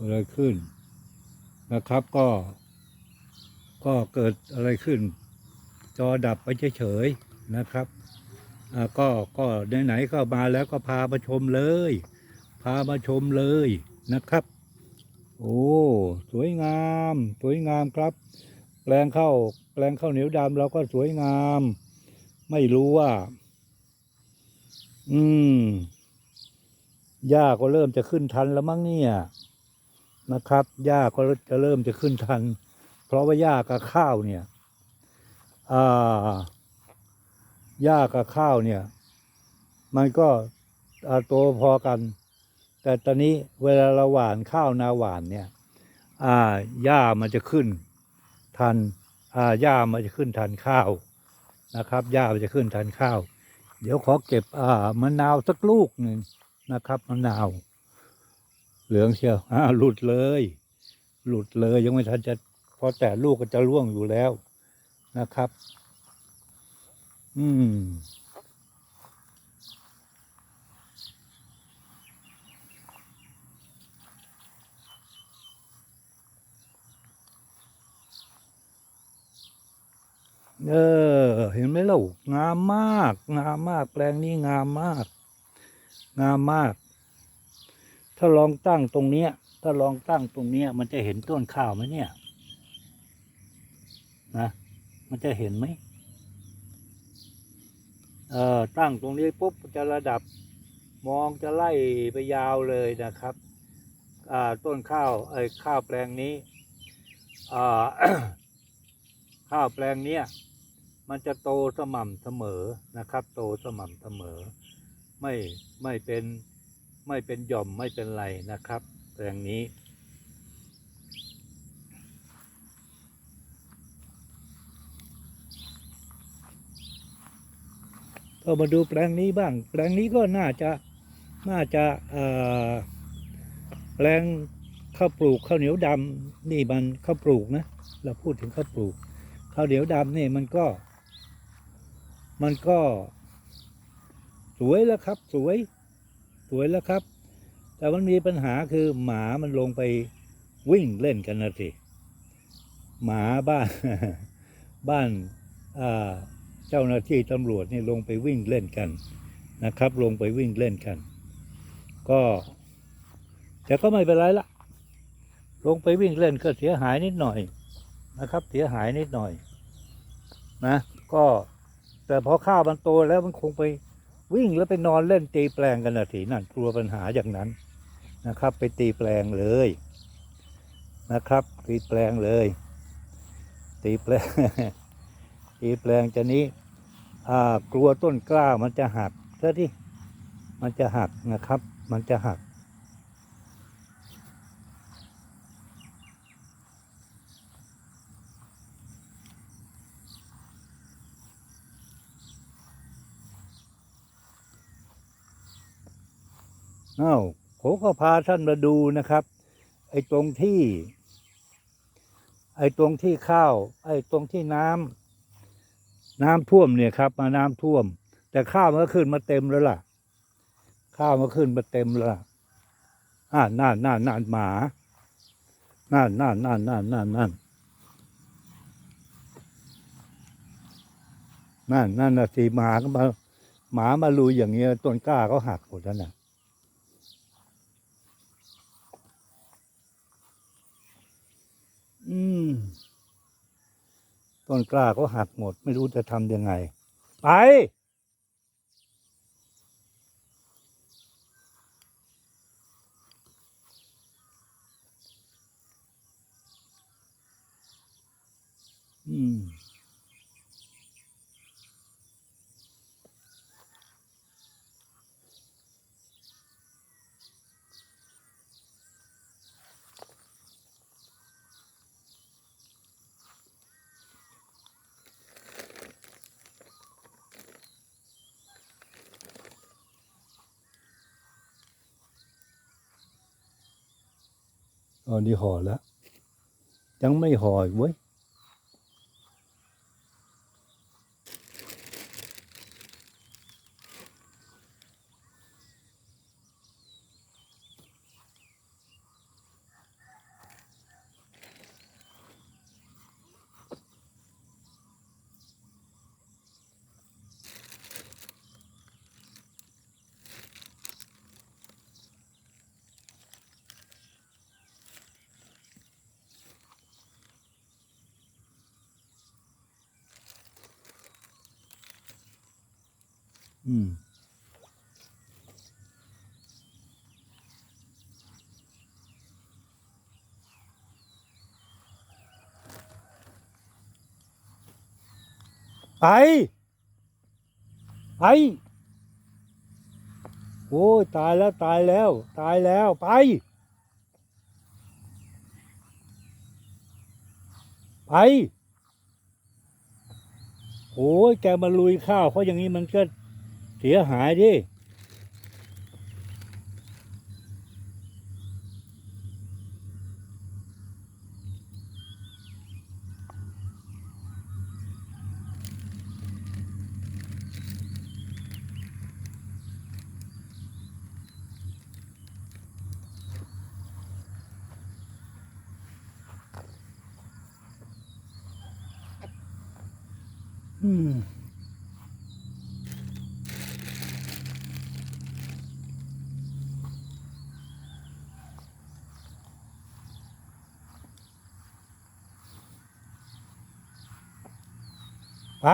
อะไรขึ้นนะครับก็ ก็เกิดอะไรขึ้น จอดับไปเฉยๆนะครับก็ก็ไหนๆก็มาแล้วก็พามาชมเลย พามาชมเลยนะครับ โอ้สวยงาม สวยงามครับ แปลงข้าวแปลงข้าวเหนียวดำเราก็สวยงาม ไม่รู้ว่า อืมหญ้าก็เริ่มจะขึ้นทันแล้วมั้งเนี่ย นะครับ หญ้าก็จะเริ่มจะขึ้นทัน เพราะว่าหญ้ากับข้าวเนี่ยหญ้ากับข้าวเนี่ย มันก็อ่าโตพอกัน แต่ตอนนี้เวลาเราหว่านข้าวนาหว่านเนี่ยหญ้ามันจะขึ้นทันหญ้ามันจะขึ้นทันข้าวนะครับหญ้ามันจะขึ้นทันข้าว เดี๋ยวขอเก็บมะนาวสักลูกหนึ่งนะครับมะนาว เหลืองเชียวอ่าหลุดเลย หลุดเลยยังไม่ทันจะพอแต่ลูกก็จะร่วงอยู่แล้วนะครับ อืมเออ เห็นไหมล่างามมาก งามมาก แปลงนี้งามมาก งามมาก ถ้าลองตั้งตรงเนี้ย ถ้าลองตั้งตรงเนี้ย มันจะเห็นต้นข้าวไหมเนี่ย นะ มันจะเห็นไหมเออตั้งตรงนี้ปุ๊บจะระดับมองจะไล่ไปยาวเลยนะครับ อ่าต้นข้าวไอ้ข้าวแปลงนี้ อ่าข้าวแปลงเนี้ยมันจะโตสม่ำเสมอนะครับ โตสม่ำเสมอ ไม่ไม่เป็น ไม่เป็นหย่อมไม่เป็นไรนะครับแปลงนี้ ก็มาดูแปลงนี้บ้าง แปลงนี้ก็น่าจะน่าจะเอ่อแปลงข้าวปลูกข้าวเหนียวดำนี่มันข้าวปลูกนะเราพูดถึงข้าวปลูกข้าวเหนียวดำนี่มันก็ มันก็ สวยแล้วครับสวย สวยแล้วครับ แต่มันมีปัญหาคือหมามันลงไปวิ่งเล่นกันนะสิหมาบ้านบ้านเจ้าหน้าที่ตำรวจนี่ลงไปวิ่งเล่นกันนะครับ ลงไปวิ่งเล่นกัน ก็แต่ก็ไม่เป็นไรละลงไปวิ่งเล่นก็เสียหายนิดหน่อยนะครับ เสียหายนิดหน่อยนะ ก็แต่พอข้าวมันโตแล้วมันคงไป วิ่งแล้วไปนอนเล่นตีแปลงกันนะทีนั่นกลัวปัญหาอย่างนั้นนะครับ ไปตีแปลงเลยนะครับ ตีแปลงเลย ตีแปลง ตีแปลงจะนี้กลัวต้นกล้ามันจะหักเท่าที่มันจะหักนะครับ มันจะหัก อ้าวผมก็พาท่านมาดูนะครับ ไอ้ตรงที่ ไอ้ตรงที่ข้าว ไอ้ตรงที่น้ำน้ำท่วมเนี่ยครับ มาน้ำท่วม แต่ข้าวมันก็ขึ้นมาเต็มแล้วล่ะ ข้าวมันขึ้นมาเต็มแล้วล่ะอ่านั่นนั่นนั่นหมานั่นนั่นนั่นนั่นนั่นนั่นนั่นนั่นนะสีหมาก็มาหมามาลุยอย่างเงี้ยต้นกล้าก็หักหมดแล้วน่ะ อืม ต้นกล้าก็หักหมด ไม่รู้จะทำยังไง ไป อืม อันนี้ห่อแล้ว ยังไม่ห่อเว้ย อืมไป ไป โอ้ยตายแล้วตายแล้ว ตายแล้วไป ไป โอ้ยแกมาลุยข้าวเพราะอย่างนี้มันก็ เสียหายดิอืม ไป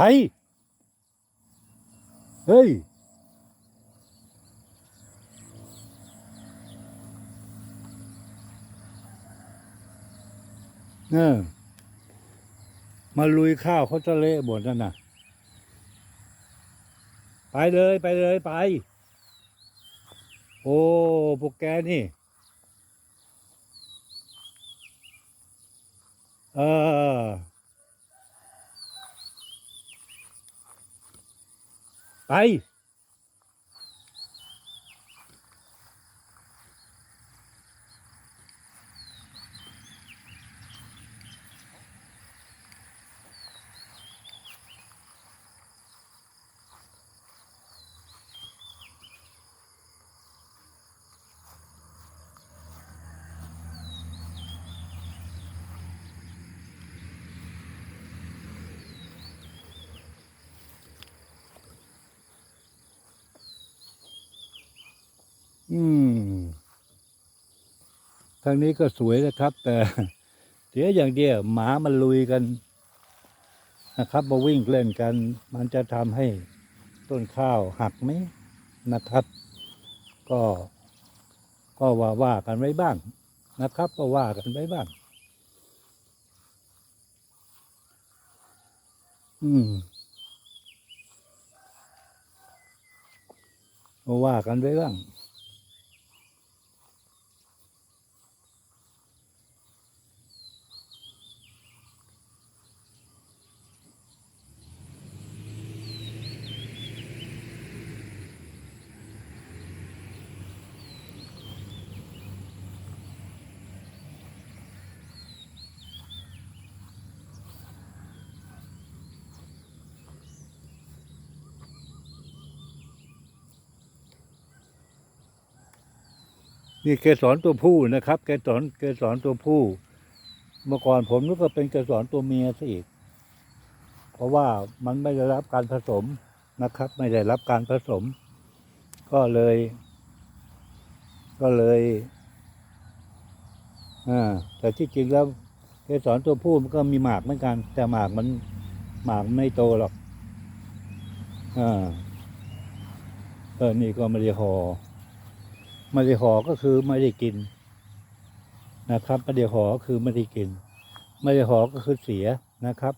ไปเฮ้ยเออมาลุยข้าวเขาจะเละหมดนั่นน่ะ ไปเลยไปเลยไป โอ้พวกแกนี่ เออ ไอืมทางนี้ก็สวยนะครับ แต่เสียอย่างเดียวหมามันลุยกันนะครับมาวิ่งเล่นกัน มันจะทำให้ต้นข้าวหักไหมนะครับ ก็ก็ว่าว่ากันไว้บ้างนะครับ ก็ว่ากันไว้บ้าง อืมว่ากันไว้บ้าง นี่เกสรตัวผู้นะครับ เกสรเกสรตัวผู้ เมื่อก่อนผมนึกว่าเป็นเกสรตัวเมียซะอีก เพราะว่ามันไม่ได้รับการผสมนะครับ ไม่ได้รับการผสม ก็เลย ก็เลยอ่าแต่ที่จริงแล้วเกสรตัวผู้มันก็มีหมากเหมือนกัน แต่หมากมันหมากไม่โตหรอกอ่าเออนี่ก็ไม่ได้ห่อ ไม่ได้ห่อก็คือไม่ได้กินนะครับไม่ได้ห่อก็คือไม่ได้กิน ไม่ได้ห่อก็คือเสียนะครับ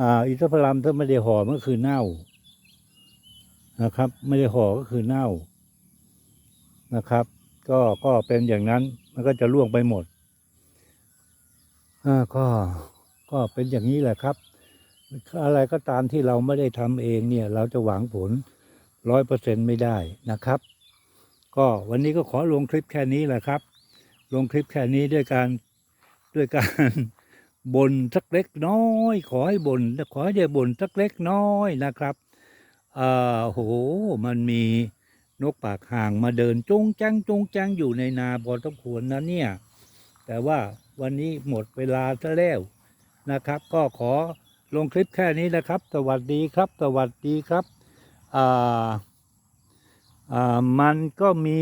อ่า อินทผลัมถ้าไม่ได้ห่อมันก็คือเน่านะครับ ไม่ได้ห่อก็คือเน่านะครับ ก็ก็เป็นอย่างนั้นมันก็จะล่วงไปหมดอ่าก็ก็เป็นอย่างนี้แหละครับ อะไรก็ตามที่เราไม่ได้ทำเองเนี่ย เราจะหวังผลร้อยเปอร์เซ็นไม่ได้นะครับ ก็วันนี้ก็ขอลงคลิปแค่นี้แหละครับ ลงคลิปแค่นี้ด้วยการด้วยการบ่นสักเล็กน้อย ขอให้บ่นขอให้ได้บ่นสักเล็กน้อยนะครับอ่าโหมันมีนกปากห่างมาเดินจงจังจงจังอยู่ในนาบอต้องควรนะเนี่ย แต่ว่าวันนี้หมดเวลาซะแล้วนะครับ ก็ขอลงคลิปแค่นี้นะครับ สวัสดีครับ สวัสดีครับอ่า มันก็มี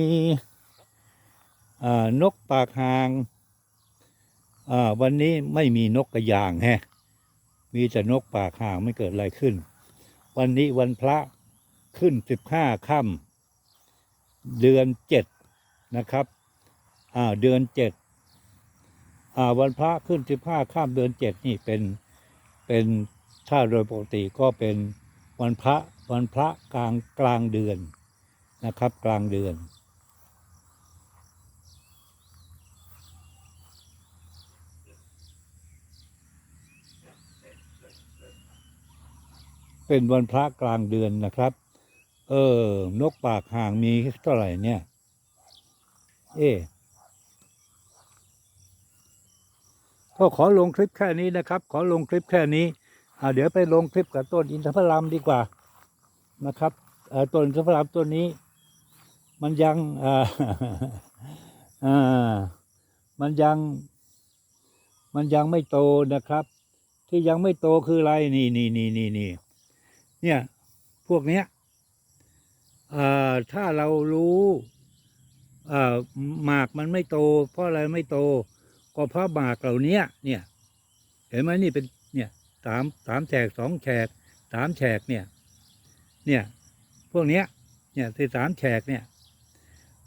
นกปากหางวันนี้ไม่มีนกกระยางแฮะมีแต่นกปากหางไม่เกิดอะไรขึ้น วันนี้วันพระขึ้นสิบห้าค่ำเดือนเจ็ดนะครับเดือนเจ็ดวันพระขึ้นสิบห้าค่ำเดือนเจ็ดนี่เป็นเป็นถ้าโดยปกติก็เป็นวันพระวันพระกลางกลางเดือน นะครับ กลางเดือน เป็นวันพระกลางเดือนนะครับ เออ นกปากห่างมีเท่าไหร่เนี่ย เอ๊ก็ขอลงคลิปแค่นี้นะครับ ขอลงคลิปแค่นี้อ่าเดี๋ยวไปลงคลิปกับต้นอินทผลัมดีกว่านะครับอ่อต้นอินทผลัมต้นนี้ มันยังอ่ามันยัง มันยังไม่โตนะครับ ที่ยังไม่โตคืออะไรนี่นี่นี่นี่นี่เนี่ยพวกเนี้ยอ่าถ้าเรารู้อ่าหมากมันไม่โต เพราะอะไรไม่โต ก็เพราะหมากเหล่าเนี้ยเนี่ย เห็นไหมนี่เป็นเนี่ยสามสามแฉกสองแฉกสามแฉกเนี่ย เนี่ย พวกเนี้ย เนี่ยที่สามแฉกเนี่ย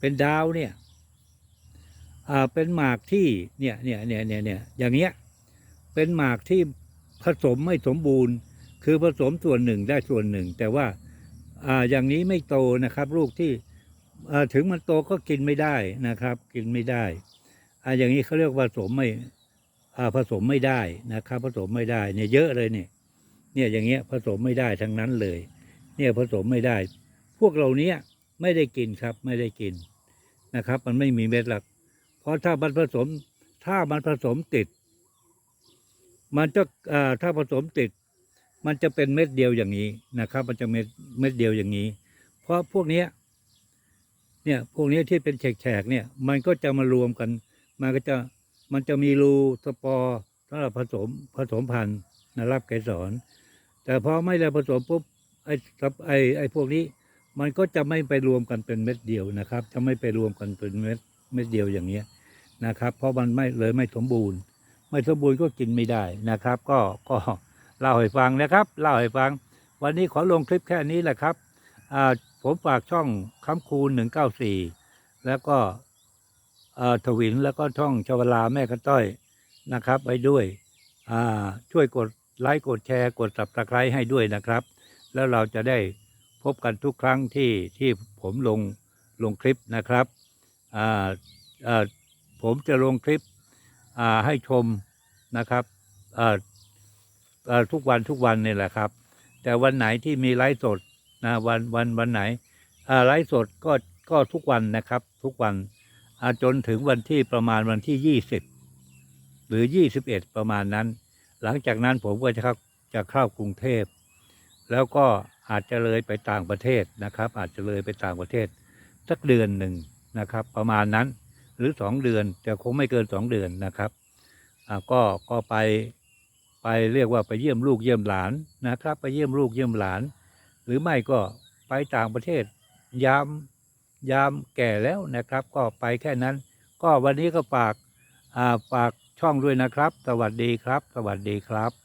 เป็นดาวเนี่ยอ่าเป็นหมากที่เนี่ยเนี่ยเนี่ยเนี่ยเนี่ยอย่างเงี้ยเป็นหมากที่ผสมไม่สมบูรณ์ คือผสมส่วนหนึ่งได้ส่วนหนึ่ง แต่ว่าอ่าอย่างนี้ไม่โตนะครับ ลูกที่อ่าถึงมันโตก็กินไม่ได้นะครับ กินไม่ได้อ่าอย่างนี้เขาเรียกผสมไม่อ่าผสมไม่ได้นะครับ ผสมไม่ได้เนี่ยเยอะเลยเนี่ยเนี่ยอย่างเงี้ยผสมไม่ได้ทั้งนั้นเลย เนี่ยผสมไม่ได้ พวกเราเนี้ยไม่ได้กินครับไม่ได้กิน นะครับ มันไม่มีเม็ดหลัก เพราะถ้ามันผสมถ้ามันผสมติด มันจะถ้าผสมติด มันจะเป็นเม็ดเดียวอย่างนี้นะครับ มันจะเม็ดเม็ดเดียวอย่างนี้ เพราะพวกนี้เนี่ยพวกนี้ที่เป็นแฉกๆเนี่ย มันก็จะมารวมกัน มันก็จะมันจะมีรูสปอร์สำหรับผสมผสมพันธุ์นะรับเกสรแต่พอไม่ได้ผสมปุ๊บไอ้กับไอ้ไอ้พวกนี้ มันก็จะไม่ไปรวมกันเป็นเม็ดเดียวนะครับ จะไม่ไปรวมกันเป็นเม็ดเม็ดเดียวอย่างเนี้ยนะครับ เพราะมันไม่เลยไม่สมบูรณ์ ไม่สมบูรณ์ก็กินไม่ได้นะครับ ก็ก็เล่าให้ฟังนะครับเล่าให้ฟัง วันนี้ขอลงคลิปแค่นี้แหละครับผมฝากช่องคำคูณหนึ่งเก้าสี่แล้วก็ทวินแล้วก็ช่องชวลาแม่กระต้อยนะครับไว้ด้วยช่วยกดไลค์กดแชร์กด subscribe ให้ด้วยนะครับ แล้วเราจะได้ พบกันทุกครั้งที่ที่ผมลงลงคลิปนะครับผมจะลงคลิปให้ชมนะครับทุกวันทุกวันนี่แหละครับ แต่วันไหนที่มีไลฟ์สดนะวันวันวันไหนไลฟ์สดก็ก็ทุกวันนะครับ ทุกวันจนถึงวันที่ประมาณวันที่ยี่สิบหรือยี่สิบเอ็ดประมาณนั้น หลังจากนั้นผมก็จะเข้าจะเข้ากรุงเทพ แล้วก็ อาจจะเลยไปต่างประเทศนะครับ อาจจะเลยไปต่างประเทศ สักเดือนหนึ่งนะครับ ประมาณนั้นหรือสองเดือนแต่คงไม่เกินสองเดือนนะครับก็ก็ไปไปเรียกว่าไปเยี่ยมลูกเยี่ยมหลานนะครับ ไปเยี่ยมลูกเยี่ยมหลาน หรือไม่ก็ไปต่างประเทศ ยามยามแก่แล้วนะครับ ก็ไปแค่นั้น ก็วันนี้ก็ฝากฝากช่องด้วยนะครับ สวัสดีครับ สวัสดีครับ